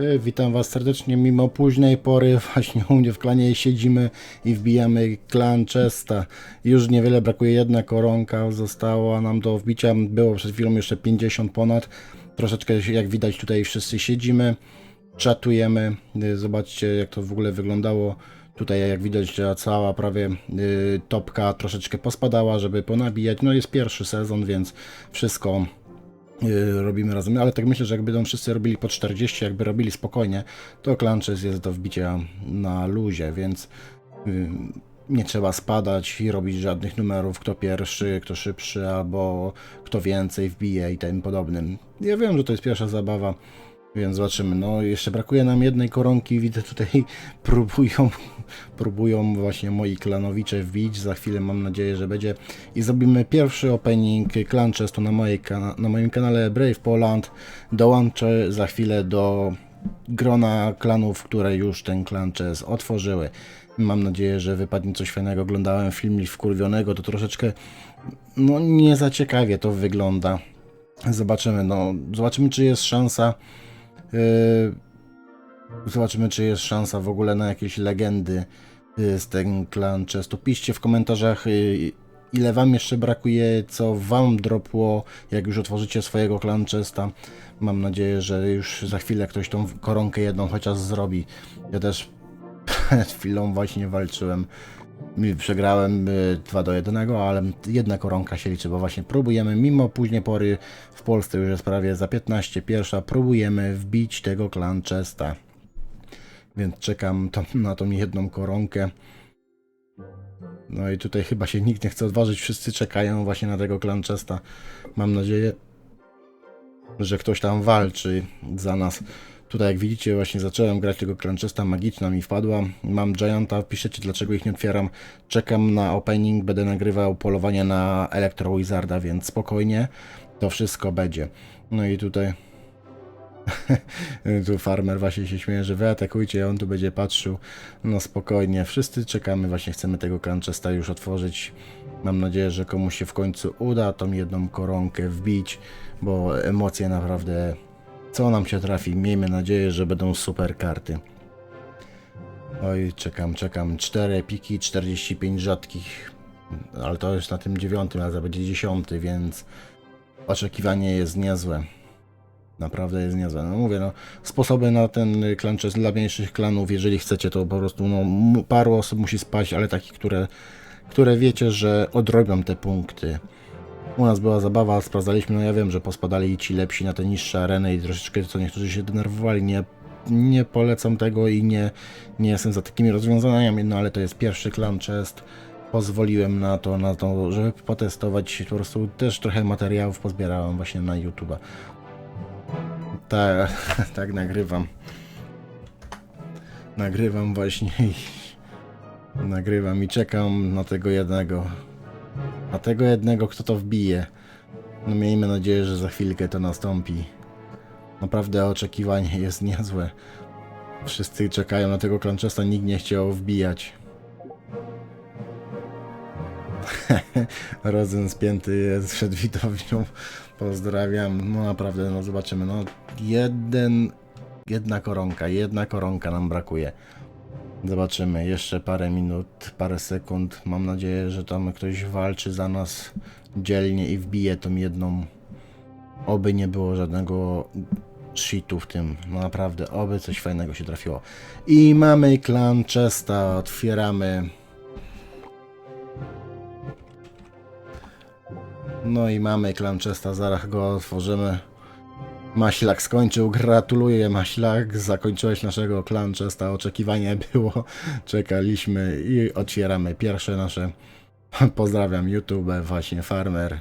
E, Witam Was serdecznie. Mimo późnej pory, właśnie u mnie w klanie siedzimy i wbijamy klan Chesta. Już niewiele brakuje, jedna koronka została nam do wbicia. Było przed chwilą jeszcze 50 ponad. Troszeczkę, jak widać, tutaj wszyscy siedzimy, czatujemy. E, Zobaczcie, jak to w ogóle wyglądało. Tutaj, jak widać, cała prawie y, topka troszeczkę pospadała, żeby ponabijać. No, jest pierwszy sezon, więc wszystko robimy razem, ale tak myślę, że jakby będą wszyscy robili po 40, jakby robili spokojnie, to Clanches jest do wbicia na luzie, więc yy, nie trzeba spadać i robić żadnych numerów, kto pierwszy, kto szybszy, albo kto więcej wbije i tym podobnym. Ja wiem, że to jest pierwsza zabawa, więc zobaczymy. No, jeszcze brakuje nam jednej koronki. Widzę tutaj próbują, próbują właśnie moi klanowicze wbić. Za chwilę mam nadzieję, że będzie. I zrobimy pierwszy opening Clan Chestu na, mojej na moim kanale Brave Poland. Dołączę za chwilę do grona klanów, które już ten Clan Chess otworzyły. Mam nadzieję, że wypadnie coś fajnego. Oglądałem film wkurwionego, to troszeczkę no nie za ciekawie to wygląda. Zobaczymy, no zobaczymy czy jest szansa Zobaczymy, czy jest szansa w ogóle na jakieś legendy yy, z ten klan Chestu. Piszcie w komentarzach, yy, ile wam jeszcze brakuje, co wam dropło, jak już otworzycie swojego klan Chesta. Mam nadzieję, że już za chwilę ktoś tą koronkę jedną chociaż zrobi. Ja też przed chwilą właśnie walczyłem. Przegrałem 2 do 1, ale jedna koronka się liczy, bo właśnie próbujemy, mimo później pory w Polsce już jest prawie za 15 pierwsza, próbujemy wbić tego klan Chesta. Więc czekam na tą jedną koronkę. No i tutaj chyba się nikt nie chce odważyć, wszyscy czekają właśnie na tego klan Chesta. Mam nadzieję, że ktoś tam walczy za nas. Tutaj jak widzicie właśnie zacząłem grać tego Clanchesta, magiczna mi wpadła. Mam Gianta, piszecie dlaczego ich nie otwieram. Czekam na opening, będę nagrywał polowanie na Electro Wizarda, więc spokojnie to wszystko będzie. No i tutaj tu farmer właśnie się śmieje, że wy atakujcie, on tu będzie patrzył. No spokojnie, wszyscy czekamy, właśnie chcemy tego Clanchesta już otworzyć. Mam nadzieję, że komuś się w końcu uda tą jedną koronkę wbić, bo emocje naprawdę co nam się trafi? Miejmy nadzieję, że będą super karty. Oj, czekam, czekam. 4 epiki, 45 rzadkich. Ale to już na tym dziewiątym, a za będzie dziesiąty, więc oczekiwanie jest niezłe. Naprawdę jest niezłe. No mówię, no, sposoby na ten klan chess dla mniejszych klanów, jeżeli chcecie, to po prostu no, paru osób musi spaść, ale takich, które, które wiecie, że odrobią te punkty. U nas była zabawa, sprawdzaliśmy, no ja wiem, że pospadali ci lepsi na te niższe areny i troszeczkę co niektórzy się denerwowali, nie, nie polecam tego i nie, nie jestem za takimi rozwiązaniami, no ale to jest pierwszy clan chest, pozwoliłem na to, na to, żeby potestować, po prostu też trochę materiałów pozbierałem właśnie na YouTube'a. Tak, tak nagrywam. Nagrywam właśnie i nagrywam i czekam na tego jednego. A tego jednego, kto to wbije. No miejmy nadzieję, że za chwilkę to nastąpi. Naprawdę oczekiwanie jest niezłe. Wszyscy czekają na tego Clanchesta, nikt nie chciał wbijać. Rodzen spięty jest przed widownią. Pozdrawiam. No naprawdę, no zobaczymy. No jeden, jedna koronka, jedna koronka nam brakuje. Zobaczymy, jeszcze parę minut, parę sekund. Mam nadzieję, że tam ktoś walczy za nas dzielnie i wbije tą jedną. Oby nie było żadnego shitu w tym. No naprawdę, oby coś fajnego się trafiło. I mamy klan Chesta, otwieramy. No i mamy klan Chesta, zaraz go otworzymy. Maślak skończył, gratuluję Maślak, zakończyłeś naszego klan Chesta, oczekiwanie było, czekaliśmy i otwieramy pierwsze nasze, pozdrawiam YouTube, właśnie Farmer,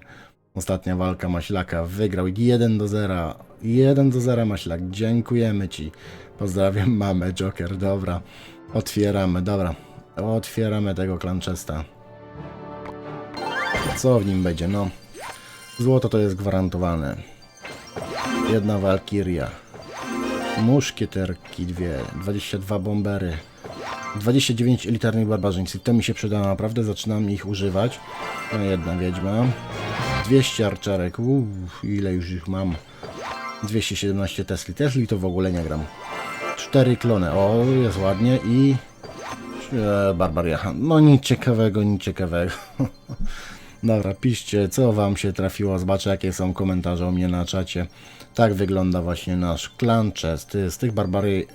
ostatnia walka Maślaka, wygrał 1 do 0, 1 do 0 Maślak, dziękujemy Ci, pozdrawiam mamę Joker, dobra, otwieramy, dobra, otwieramy tego klan Chesta. Co w nim będzie, no, złoto to jest gwarantowane. Jedna Walkiria. Muszkieterki dwie. 22 bombery. 29 elitarnych barbarzyńców. To mi się przyda naprawdę. Zaczynam ich używać. No jedna wiedźma. 200 arczarek. Uuu, ile już ich mam. 217 Tesli. Tesli to w ogóle nie gram. cztery klony. O, jest ładnie i... E, Barbaria. No nic ciekawego, nic ciekawego. Dobra, piszcie, co wam się trafiło. Zobaczę, jakie są komentarze u mnie na czacie. Tak wygląda właśnie nasz klan chest. Z tych barbary,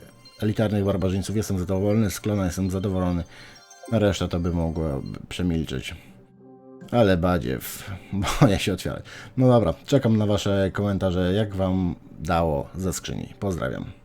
elitarnych barbarzyńców jestem zadowolony, z klona jestem zadowolony. Reszta to by mogła przemilczeć. Ale badziew, boję się otwierać. No dobra, czekam na wasze komentarze, jak wam dało ze skrzyni. Pozdrawiam.